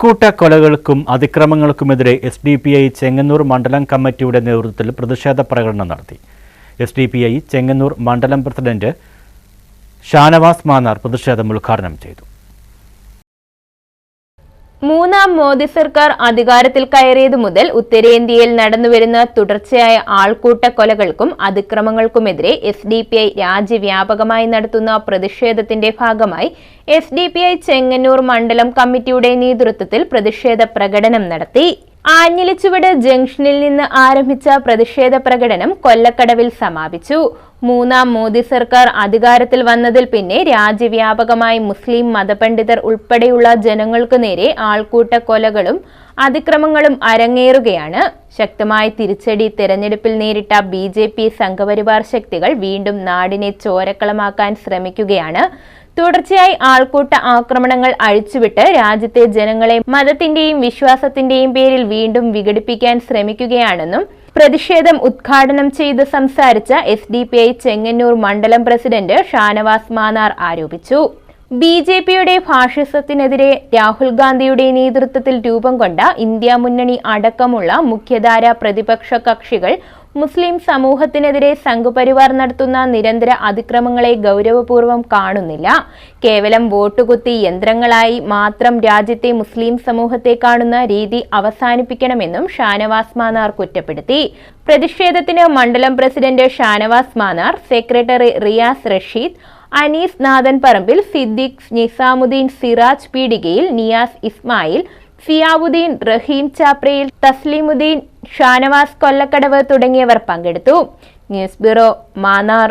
ആൾക്കൂട്ട കൊലകൾക്കും അതിക്രമങ്ങൾക്കുമെതിരെ S D P I Chengannur മണ്ഡലം കമ്മിറ്റിയുടെ നേതൃത്വത്തിൽ പ്രതിഷേധ പ്രകടനം നടത്തി. S D P I Chengannur മണ്ഡലം പ്രസിഡന്റ് ഷാനവാസ് മാന്നാർ പ്രതിഷേധം ഉദ്ഘാടനം ചെയ്തു. മൂന്നാം മോദി സർക്കാർ അധികാരത്തിൽ കയറിയതു മുതൽ ഉത്തരേന്ത്യയിൽ നടന്നുവരുന്ന തുടർച്ചയായ ആൾക്കൂട്ട കൊലകൾക്കും അതിക്രമങ്ങൾക്കുമെതിരെ എസ് ഡി പി ഐ രാജ്യവ്യാപകമായി നടത്തുന്ന പ്രതിഷേധത്തിന്റെ ഭാഗമായി S D P I Chengannur മണ്ഡലം കമ്മിറ്റിയുടെ നേതൃത്വത്തിൽ പ്രതിഷേധ പ്രകടനം നടത്തി. ആഞ്ഞിലിച്ചുവട് ജംഗ്ഷനിൽ നിന്ന് ആരംഭിച്ച പ്രതിഷേധ പ്രകടനം കൊല്ലക്കടവിൽ സമാപിച്ചു. മൂന്നാം മോദി സർക്കാർ അധികാരത്തിൽ വന്നതിൽ പിന്നെ രാജ്യവ്യാപകമായി മുസ്ലിം മതപണ്ഡിതർ ഉൾപ്പെടെയുള്ള ജനങ്ങൾക്കു നേരെ ആൾക്കൂട്ട കൊലകളും അതിക്രമങ്ങളും അരങ്ങേറുകയാണ്. ശക്തമായ തിരിച്ചടി തെരഞ്ഞെടുപ്പിൽ നേരിട്ട ബി ജെ പി സംഘപരിവാർ ശക്തികൾ വീണ്ടും നാടിനെ ചോരക്കളമാക്കാൻ ശ്രമിക്കുകയാണ്. തുടർച്ചയായി ആൾക്കൂട്ട ആക്രമണങ്ങൾ അഴിച്ചുവിട്ട് രാജ്യത്തെ ജനങ്ങളെ മതത്തിന്റെയും വിശ്വാസത്തിന്റെയും പേരിൽ വീണ്ടും വിഘടിപ്പിക്കാൻ ശ്രമിക്കുകയാണെന്നും പ്രതിഷേധം ഉദ്ഘാടനം ചെയ്ത് സംസാരിച്ച S D P I Chengannur മണ്ഡലം പ്രസിഡന്റ് ഷാനവാസ് മാനാർ ആരോപിച്ചു. ബി ജെ പിയുടെ ഫാഷിസത്തിനെതിരെ രാഹുൽ ഗാന്ധിയുടെ നേതൃത്വത്തിൽ രൂപം കൊണ്ട ഇന്ത്യ മുന്നണി അടക്കമുള്ള മുഖ്യധാര പ്രതിപക്ഷ കക്ഷികൾ മുസ്ലിം സമൂഹത്തിനെതിരെ സംഘപരിവാർ നടത്തുന്ന നിരന്തര അതിക്രമങ്ങളെ ഗൗരവപൂർവം കാണുന്നില്ല. കേവലം വോട്ടുകുത്തി യന്ത്രങ്ങളായി മാത്രം രാജ്യത്തെ മുസ്ലിം സമൂഹത്തെ കാണുന്ന രീതി അവസാനിപ്പിക്കണമെന്നും ഷാനവാസ് മാനാർ കുറ്റപ്പെടുത്തി. പ്രതിഷേധത്തിന് മണ്ഡലം പ്രസിഡന്റ് ഷാനവാസ് മാനാർ സെക്രട്ടറി റിയാസ് റഷീദ് അനീസ് നാഥൻ പറമ്പിൽ സിദ്ദിഖ് നിസാമുദ്ദീൻ സിറാജ് പീടികയിൽ നിയാസ് ഇസ്മായിൽ ഫിയാവുദ്ദീൻ റഹീം ചാപ്രയിൽ തസ്ലീമുദ്ദീൻ ഷാനവാസ് കൊല്ലക്കടവ് തുടങ്ങിയവർ പങ്കെടുത്തു. News bureau Mannar.